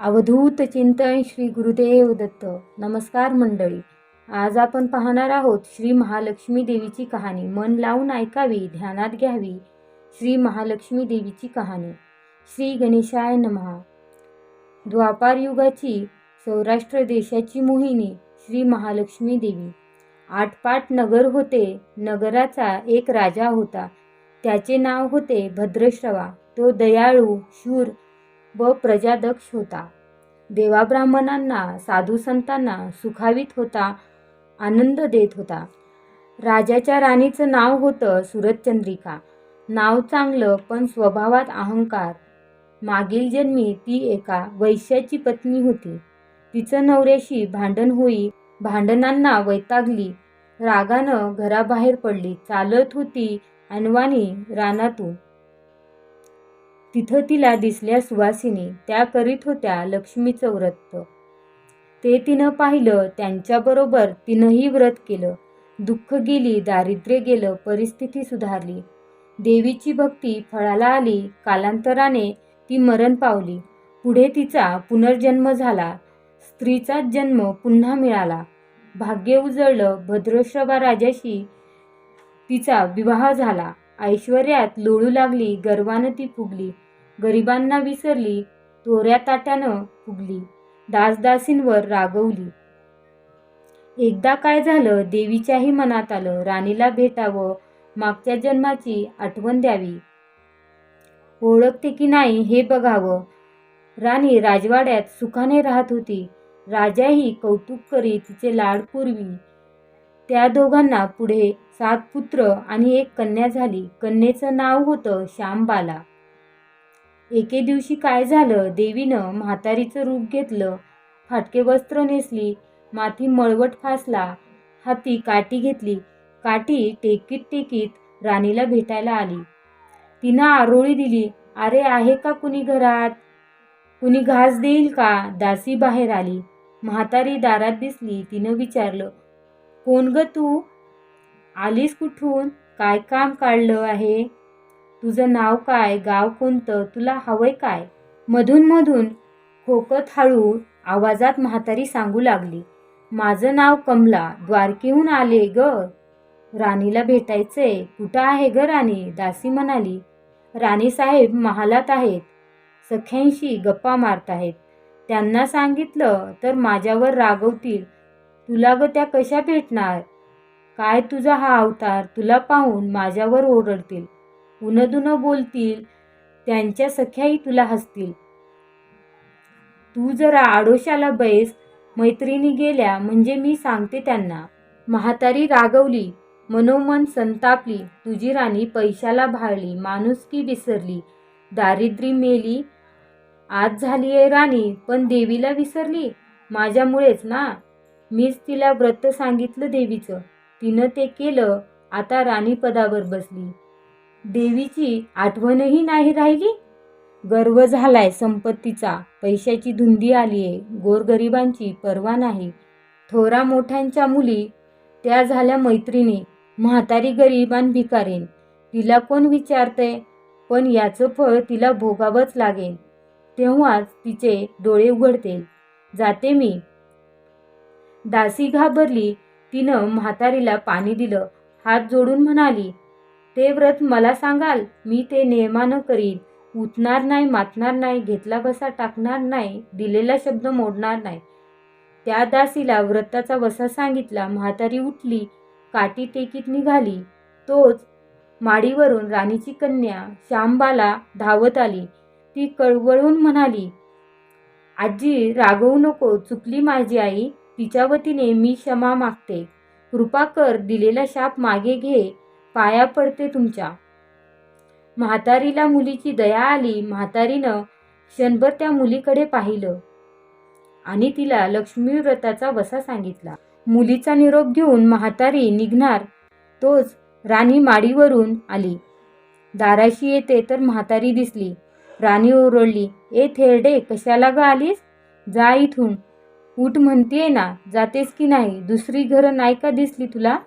अवधूत चिंतन श्री गुरुदेव दत्त. नमस्कार मंडळी. आज आपण पाहणार आहोत श्री महालक्ष्मी देवीची कहाणी. मन लावून ऐकावी ध्यानात घ्यावी श्री महालक्ष्मी देवीची कहाणी. श्री गणेशाय नमहा. द्वापार युगाची सौराष्ट्र देशाची मोहिनी श्री महालक्ष्मी देवी. आठपाट नगर होते नगराचा एक राजा होता. त्याचे नाव होते भद्रश्रवा. तो दयाळू शूर व प्रजादक्ष होता. देवाब्राह्मणांना साधू संतांना सुखावीत होता आनंद देत होता. राजाच्या राणीचं नाव होतं सुरतचंद्रिका. नाव चांगलं पण स्वभावात अहंकार. मागील जन्मी ती एका वैश्याची पत्नी होती. तिचं नवऱ्याशी भांडण होई भांडणांना वैतागली. रागानं घराबाहेर पडली. चालत होती अनवाणी रानातून. तिथं तिला दिसल्या सुवासिनी त्या करीत होत्या लक्ष्मीचं व्रत ते तिनं पाहिलं त्यांच्याबरोबर तिनंही व्रत केलं. दुःख गेली दारिद्र्य गेलं परिस्थिती सुधारली. देवीची भक्ती फळाला आली कालांतराने ती मरण पावली. पुढे तिचा पुनर्जन्म झाला. स्त्रीचाच जन्म पुन्हा मिळाला. भाग्य उजळलं भद्रश्रवा राजाशी तिचा विवाह झाला. ऐश्वर्यात लोळू लागली गर्वानं ती फुगली. गरिबांना विसरली दोऱ्या ताट्यानं फुगली दासदासींवर रागवली. एकदा काय झालं देवीच्याही मनात आलं राणीला भेटावं मागच्या जन्माची आठवण द्यावी. ओळखते की नाही हे बघावं. राणी राजवाड्यात सुखाने राहत होती. राजाही कौतुक करी तिचे लाड पुरवी. त्या दोघांना पुढे सात पुत्र आणि एक कन्या झाली. कन्येचं नाव होतं श्यामबाला. एके दिवशी काय झालं? देवीनं म्हातारीचं रूप घेतलं फाटके वस्त्र नेसली माथी मळवट फासला हाती काठी घेतली. काठी टेकीत टेकीत राणीला भेटायला आली. तिनं आरोळी दिली. अरे आहे का कुणी घरात? कुणी घास देईल का? दासी बाहेर आली. म्हातारी दारात दिसली. तिनं विचारलं कोण ग तू? आलीस कुठून? काय काम काढलं आहे? तुझं नाव काय? गाव कोणतं? तुला हवंय काय? मधून मधून खोकत हळू आवाजात म्हातारी सांगू लागली. माझं नाव कमला. द्वारकेहून आले ग. राणीला भेटायचंय. कुठं आहे ग राणी? दासी म्हणाली. राणीसाहेब महालात आहेत. सख्यांशी गप्पा मारत आहेत. त्यांना सांगितलं तर माझ्यावर रागवतील. तुला ग त्या कशा भेटणार? काय तुझा हा अवतार? तुला पाहून माझ्यावर ओरडतील. उनदुनं बोलतील त्यांच्या सख्याही तुला हसतील. तू जरा आडोशाला बैस मैत्रिणी गेल्या म्हणजे मी सांगते त्यांना. म्हातारी रागवली मनोमन संतापली तुझी राणी पैशाला भाळली माणुसकी विसरली दारिद्री मेली. आज झाली आहे राणी पण देवीला विसरली? माझ्यामुळेच ना? मीच तिला व्रत सांगितलं देवीचं. तिनं ते केलं आता राणी पदावर बसली. देवीची आठवणही नाही राहिली? गर्व झालाय संपत्तीचा पैशाची धुंदी आली आहे गोरगरिबांची पर्वा नाही. थोरा मोठ्यांच्या मुली त्या झाल्या मैत्रिणी म्हातारी गरिबान भिकारीन तिला कोण विचारतंय? पण याचं फळ तिला भोगावंच लागेल. तेव्हाच तिचे डोळे उघडतील जाते मी. दासी घाबरली. तिनं म्हातारीला पाणी दिलं. हात जोडून म्हणाली ते व्रत मला सांगाल मी ते नियमानं करीन. उठणार नाही मातणार नाही घेतला बसा टाकणार नाही दिलेला शब्द मोडणार नाही. त्या दासीला व्रताचा वसा सांगितला म्हातारी उठली काठी टेकीत निघाली. तोच माडीवरून राणीची कन्या श्यामबाला धावत आली. ती कळवळून म्हणाली आजी रागवू नको चुकली माझी आई तिच्या वतीने मी क्षमा मागते. कृपा कर दिलेला शाप मागे घे. पाया पडते तुमच्या. म्हातारीला मुलीची दया आली म्हातारीनं क्षणभर त्या मुलीकडे पाहिलं. आणि तिला लक्ष्मी व्रताचा वसा सांगितला. मुलीचा निरोप घेऊन म्हातारी निघणार तोच राणी माडीवरून आली. दाराशी येते तर म्हातारी दिसली. राणी ओरडली ए थेरडे कशाला ग आलीस? जा इथून. उठ म्हणतीये ना जातेस की नाही? दुसरी घरं नाही का दिसली तुला?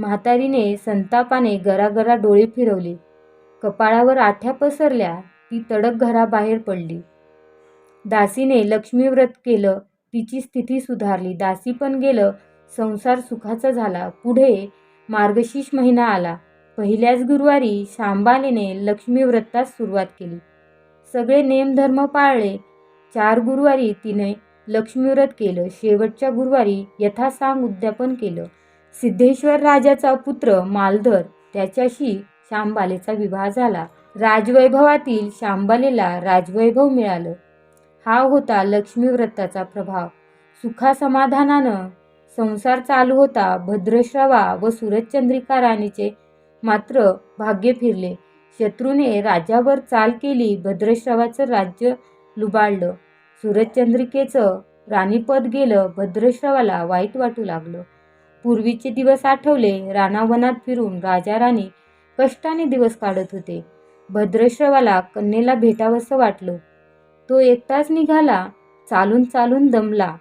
म्हातारीने संतापाने गरागरा डोळे फिरवले. कपाळावर आठ्या पसरल्या ती तडक घराबाहेर पडली. दासीने लक्ष्मीव्रत केलं तिची स्थिती सुधारली. दासी पण गेलं संसार सुखाचा झाला. पुढे मार्गशीर्ष महिना आला. पहिल्याच गुरुवारी शांबालेने लक्ष्मीव्रतास सुरुवात केली. सगळे नेमधर्म पाळले. चार गुरुवारी तिने लक्ष्मीव्रत केलं. शेवटच्या गुरुवारी यथासांग उद्यापन केलं. सिद्धेश्वर राजाचा पुत्र मालधर त्याच्याशी शांबालेचा विवाह झाला. राजवैभवातील शांबालेला राजवैभव मिळालं. हा होता लक्ष्मीव्रताचा प्रभाव. सुखासमाधानानं संसार चालू होता. भद्रश्रवा व सूरजचंद्रिका राणीचे मात्र भाग्य फिरले. शत्रूने राजावर चाल केली. भद्रश्रवाचं राज्य लुबाडलं. सूरजचंद्रिकेचं राणीपद गेलं. भद्रश्रवाला वाईट वाटू लागलं. पूर्वीचे दिवस आठवले रानावनात फिरून राजा राणी कष्टाने दिवस काढत होते. भद्रश्रवाला कन्येला भेटावंसं वाटलं. तो एकटाच निघाला चालून चालून दमला.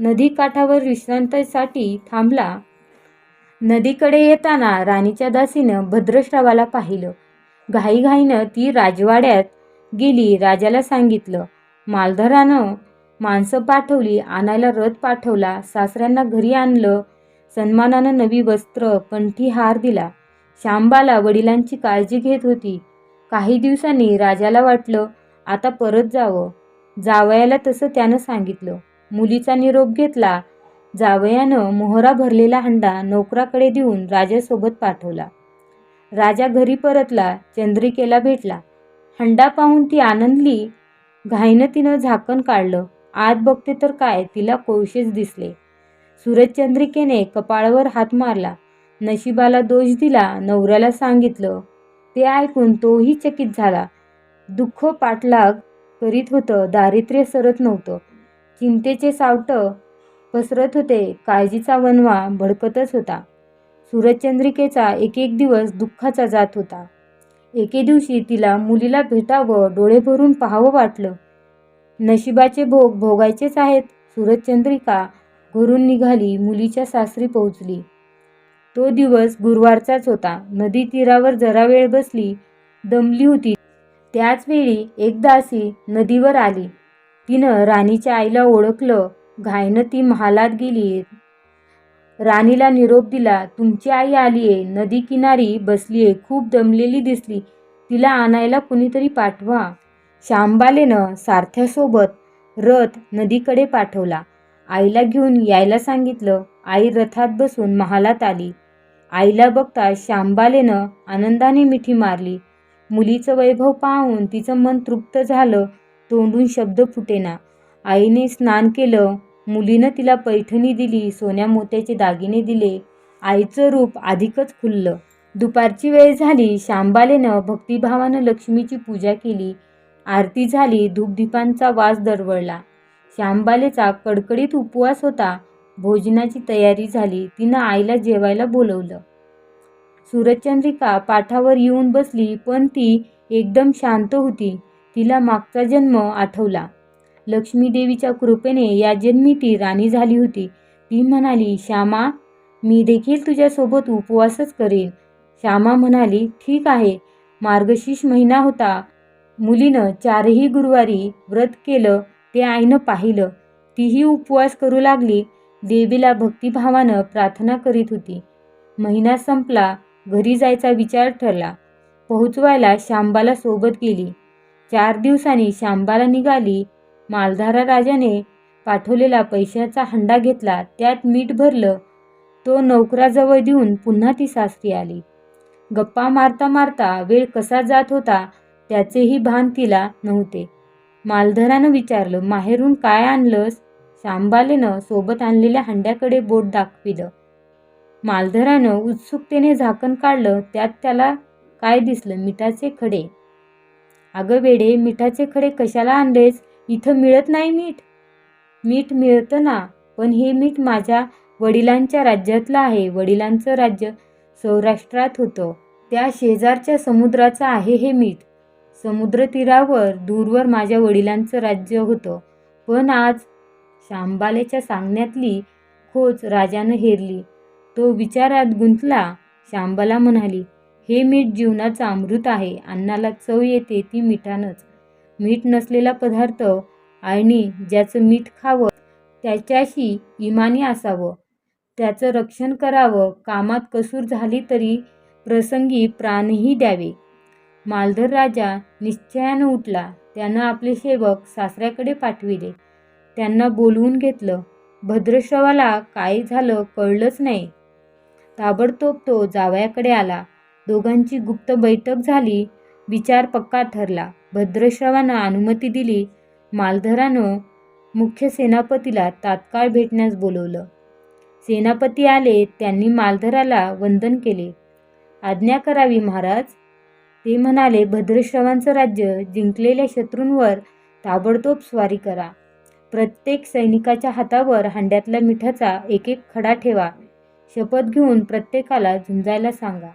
नदी काठावर विश्रांतीसाठी थांबला. नदीकडे येताना राणीच्या दासीनं भद्रश्रावाला पाहिलं. घाईघाईनं ती राजवाड्यात गेली राजाला सांगितलं मालधरानं माणसं पाठवली आणायला रथ पाठवला सासऱ्यांना घरी आणलं सन्मानानं नवी वस्त्र कंठी हार दिला. शांबाला वडिलांची काळजी घेत होती. काही दिवसांनी राजाला वाटलं आता परत जावं. जावयाला तसं त्यानं सांगितलं. मुलीचा निरोप घेतला. जावयानं मोहरा भरलेला हंडा नोकराकडे देऊन राजासोबत पाठवला. राजा घरी परतला चंद्रिकेला भेटला. हंडा पाहून ती आनंदली घाईनं तिनं झाकण काढलं. आत बघते तर काय तिला कोळशेच दिसले. सूरजचंद्रिकेने कपाळावर हात मारला. नशिबाला दोष दिला नवऱ्याला सांगितलं. ते ऐकून तोही चकित झाला. दुःख पाठलाग करीत होतं दारिद्र्य सरत नव्हतं. चिंतेचे सावटं पसरत होते काळजीचा वनवा भडकतच होता. सूरजचंद्रिकेचा एक एक दिवस दुःखाचा जात होता. एके दिवशी तिला मुलीला भेटावं डोळे भरून पाहावं वाटलं. नशिबाचे भोग भोगायचेच आहेत. सूरजचंद्रिका घरून निघाली मुलीच्या सासरी पोहोचली. तो दिवस गुरुवारचाच होता. नदी तीरावर जरा वेळ बसली दमली होती. त्याच वेळी एक दासी नदीवर आली. तिनं राणीच्या आईला ओळखलं. घाईनं ती महालात गेली. राणीला निरोप दिला तुमची आई आलीये. नदी किनारी बसलीये. खूप दमलेली दिसली. तिला आणायला कुणीतरी पाठवा. शांबालेनं सारथ्यासोबत रथ नदीकडे पाठवला. आईला घेऊन यायला सांगितलं. आई रथात बसून महालात आली. आईला बघता शांबालेनं आनंदाने मिठी मारली. मुलीचं वैभव पाहून तिचं मन तृप्त झालं. तोंडून शब्द फुटेना. आईने स्नान केलं. मुलीनं तिला पैठणी दिली सोन्या मोत्याचे दागिने दिले. आईचं रूप अधिकच खुललं. दुपारची वेळ झाली. शांबालेनं भक्तिभावानं लक्ष्मीची पूजा केली. आरती झाली. धूपदीपांचा वास दरवळला. शांबालेचा कडकडीत उपवास होता. भोजनाची तयारी झाली. तिनं आईला जेवायला बोलवलं. सूरजचंद्रिका पाठावर येऊन बसली पण ती एकदम शांत होती. तिला मागचा जन्म आठवला. लक्ष्मीदेवीच्या कृपेने या जन्मी ती राणी झाली होती. ती म्हणाली श्यामा मी देखील तुझ्यासोबत उपवासच करेन. श्यामा म्हणाली ठीक आहे. मार्गशीर्ष महिना होता. मुलीनं चारही गुरुवारी व्रत केलं. ते आईनं पाहिलं. तीही उपवास करू लागली. देवीला भक्तिभावानं प्रार्थना करीत होती. महिना संपला. घरी जायचा विचार ठरला. पोहोचवायला शांबाला सोबत गेली. चार दिवसांनी शांबाला निघाली. मालधारा राजाने पाठवलेला पैशाचा हंडा घेतला. त्यात मीठ भरलं. तो नोकराजवळ देऊन पुन्हा ती सासरी आली. गप्पा मारता मारता वेळ कसा जात होता त्याचेही भान तिला नव्हते. मालधरानं विचारलं माहेरून काय आणलंस? शांबालेनं सोबत आणलेल्या हंड्याकडे बोट दाखविलं. मालधरानं उत्सुकतेने झाकण काढलं त्यात त्याला काय दिसलं? मिठाचे खडे. अगं वेडे मिठाचे खडे कशाला आणलेस? इथं मिळत नाही मीठ. मीठ मिळतं ना पण हे मीठ माझ्या वडिलांच्या राज्यातलं आहे. वडिलांचं राज्य सौराष्ट्रात होतं. त्या शेजारच्या समुद्राचं आहे हे मीठ. समुद्रतीरावर दूरवर माझ्या वडिलांचं राज्य होतं. पण आज शांबालेच्या सांगण्यातली खोच राजानं हेरली. तो विचारात गुंतला शांबाला म्हणाली हे मीठ जीवनाचं अमृत आहे अन्नाला चव येते ती मिठानंच. मीठ नसलेला पदार्थ आणि ज्याचं मीठ खावं त्याच्याशी इमानी असावं. त्याचं रक्षण करावं कामात कसूर झाली तरी प्रसंगी प्राणही द्यावे. मालधर राजा निश्चयानं उठला. त्यानं आपले सेवक सासऱ्याकडे पाठविले. त्यांना बोलवून घेतलं भद्रश्रवाला काय झालं कळलंच नाही. ताबडतोब तो जावयाकडे आला. दोघांची गुप्त बैठक झाली. विचार पक्का ठरला. भद्रश्रवानं अनुमती दिली. मालधरानं मुख्य सेनापतीला तात्काळ भेटण्यास बोलवलं. सेनापती आले त्यांनी मालधराला वंदन केले. आज्ञा करावी महाराज. ते म्हणाले भद्रश्रवांचं राज्य जिंकलेल्या शत्रूंवर ताबडतोब स्वारी करा. प्रत्येक सैनिकाच्या हातावर हांड्यातल्या मिठाचा एक एक खडा ठेवा. शपथ घेऊन प्रत्येकाला झुंजायला सांगा.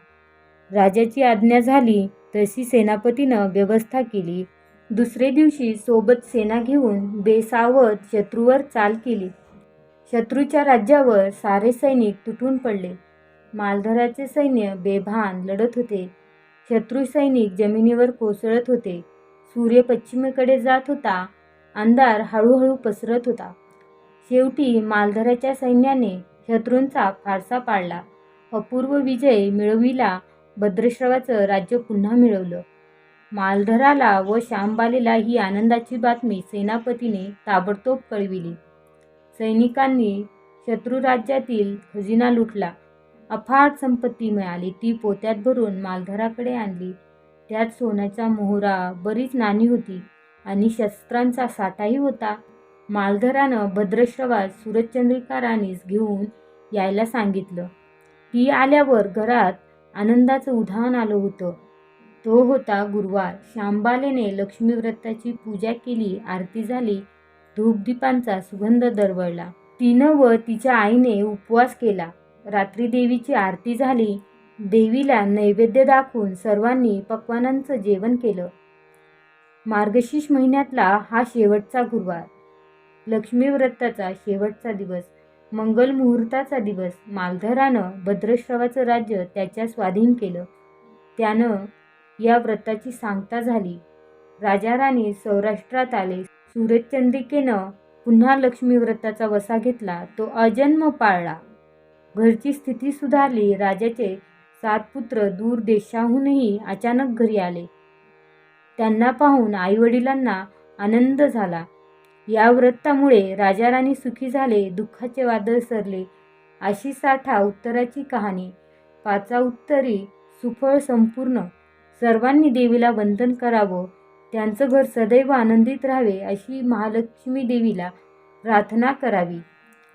राजाची आज्ञा झाली तशी सेनापतीनं व्यवस्था केली. दुसरे दिवशी सोबत सेना घेऊन बेसावत शत्रूवर चाल केली. शत्रूच्या राज्यावर सारे सैनिक तुटून पडले. मालधराचे सैन्य बेभान लढत होते. शत्रू सैनिक जमिनीवर कोसळत होते. सूर्य पश्चिमेकडे जात होता. अंधार हळूहळू पसरत होता. शेवटी मालधराच्या सैन्याने शत्रूंचा फारसा पाडला. अपूर्व विजय मिळविला भद्रश्रवाचं राज्य पुन्हा मिळवलं. मालधराला व श्यामबालेला ही आनंदाची बातमी सेनापतीने ताबडतोब कळविली. सैनिकांनी शत्रू राज्यातील खजिना लुटला. अफाट संपत्ती मिळाली ती पोत्यात भरून मालधराकडे आणली. त्यात सोन्याचा मोहरा बरीच नाणी होती आणि शस्त्रांचा साठाही होता. मालधरानं भद्रश्रवास सूरजचंद्रिका राणीस घेऊन यायला सांगितलं. ती आल्यावर घरात आनंदाचं उधाण आलं होतं. तो होता गुरुवार. श्यामबालेने लक्ष्मीव्रताची पूजा केली आरती झाली धूपदीपांचा सुगंध दरवळला. तिनं व तिच्या आईने उपवास केला. रात्री देवीची आरती झाली. देवीला नैवेद्य दाखवून सर्वांनी पक्वानांचं जेवण केलं. मार्गशीर्ष महिन्यातला हा शेवटचा गुरुवार. लक्ष्मी व्रताचा शेवटचा दिवस मंगल मुहूर्ताचा दिवस मालधरानं भद्रश्रवाचं राज्य त्याच्या स्वाधीन केलं. त्यानं या व्रताची सांगता झाली. राजाराणी सौराष्ट्रात आले. सूरजचंद्रिकेनं पुन्हा लक्ष्मी व्रताचा वसा घेतला. तो अजन्म पाळला. घरची स्थिती सुधारली राजाचे सात पुत्र दूर देशाहूनही अचानक घरी आले. त्यांना पाहून आईवडिलांना आनंद झाला. या व्रतामुळे राजाराणी सुखी झाले दुःखाचे वादळ सरले अशी साठा उत्तराची कहाणी. पाचा उत्तरी सुफळ संपूर्ण सर्वांनी देवीला वंदन करावं त्यांचं घर सदैव आनंदित राहावे अशी महालक्ष्मी देवीला प्रार्थना करावी.